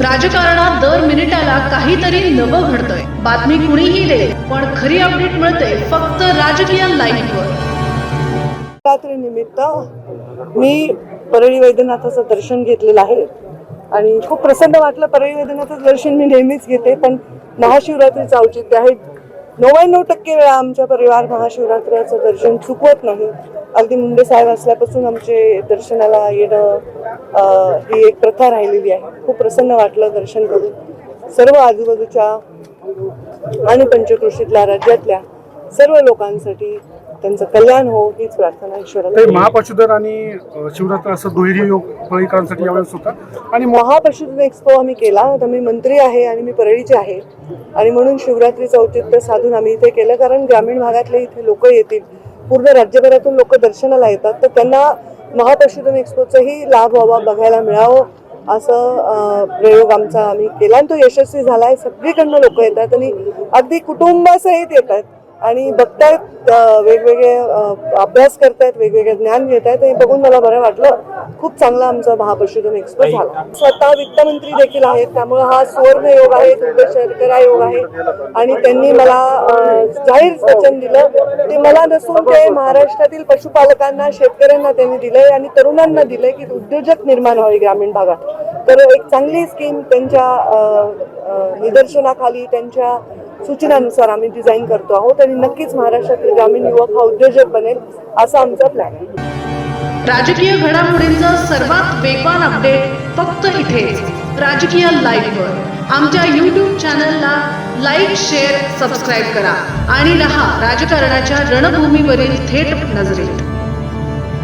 राजकारणात दर मिनिटाला काहीतरी नवं घडतंय. बातमी कुणीही दे पण खरी अपडेट मिळते फक्त राजकीय लाईव्हवर निमित्त मी परळी वैद्यनाथाचं दर्शन घेतलेलं आहे. आणि खूप प्रसन्न वाटलं परळी वैद्यनाथाचं दर्शन मी नेहमीच घेते पण महाशिवरात्रीचं औचित्य आहे. नव्याण्णव टक्के वेळा आमच्या परिवार महाशिवरात्राचं दर्शन चुकवत नाही. अगदी मुंडे साहेब असल्यापासून आमचे दर्शनाला येणं ही एक प्रथा राहिलेली आहे. खूप प्रसन्न वाटलं दर्शन करून. सर्व आजूबाजूच्या आणि पंचकृषीतल्या राज्यातल्या सर्व लोकांसाठी त्यांचं कल्याण हो हीच प्रार्थना ईश्वराला ते महापशुधन आणि शिवरात्र असं दुहेरी योग फळीकरांसाठी यावेळेस होता. आणि महापशुधन एक्सपो आम्ही केला. तर मी मंत्री आहे आणि मी परळीचे आहे. आणि म्हणून शिवरात्रीचं औचित्य साधून आम्ही इथे केलं. कारण ग्रामीण भागातले इथे लोक येतील. पूर्ण राज्यभरातून लोक दर्शनाला येतात. तर त्यांना महापशुधन एक्सपोचाही लाभ व्हावा बघायला मिळावं असं प्रयोग आमचा आम्ही केला. आणि तो यशस्वी झाला आहे सगळीकडनं लोक येतात आणि अगदी कुटुंबासहित येतात. आणि बघतायत वेगवेगळे अभ्यास करतायत वेगवेगळे ज्ञान घेत आहेत हे बघून मला बरं वाटलं खूप चांगला आमचा महापशुधन एक्सपो झाला. स्वतः वित्तमंत्री देखील आहेत त्यामुळे हा सुवर्ण योग आहे दुर्ग शर्करा योग आहे. आणि त्यांनी मला जाहीर वचन दिलं. ते मला नसून ते महाराष्ट्रातील पशुपालकांना शेतकऱ्यांना त्यांनी दिलंय आणि तरुणांना दिलंय की उद्योजक निर्माण व्हावे ग्रामीण भागात. तर एक चांगली स्कीम त्यांच्या निदर्शनाखाली त्यांच्या सूचनानुसार आम्ही डिझाईन करतो आहोत आणि नक्कीच महाराष्ट्रातील ग्रामीण युवक हा उद्योजक बनेल असा आमचा प्लॅन आहे. राजकीय घडामोडींचं सर्वात वेगवान अपडेट फक्त इथेच राजकीय लाईव्हवर आमच्या यूट्यूब चॅनलला लाईक शेअर सबस्क्राईब करा. आणि रहा राजकारणाच्या रणभूमीवरील थेट नजरेत.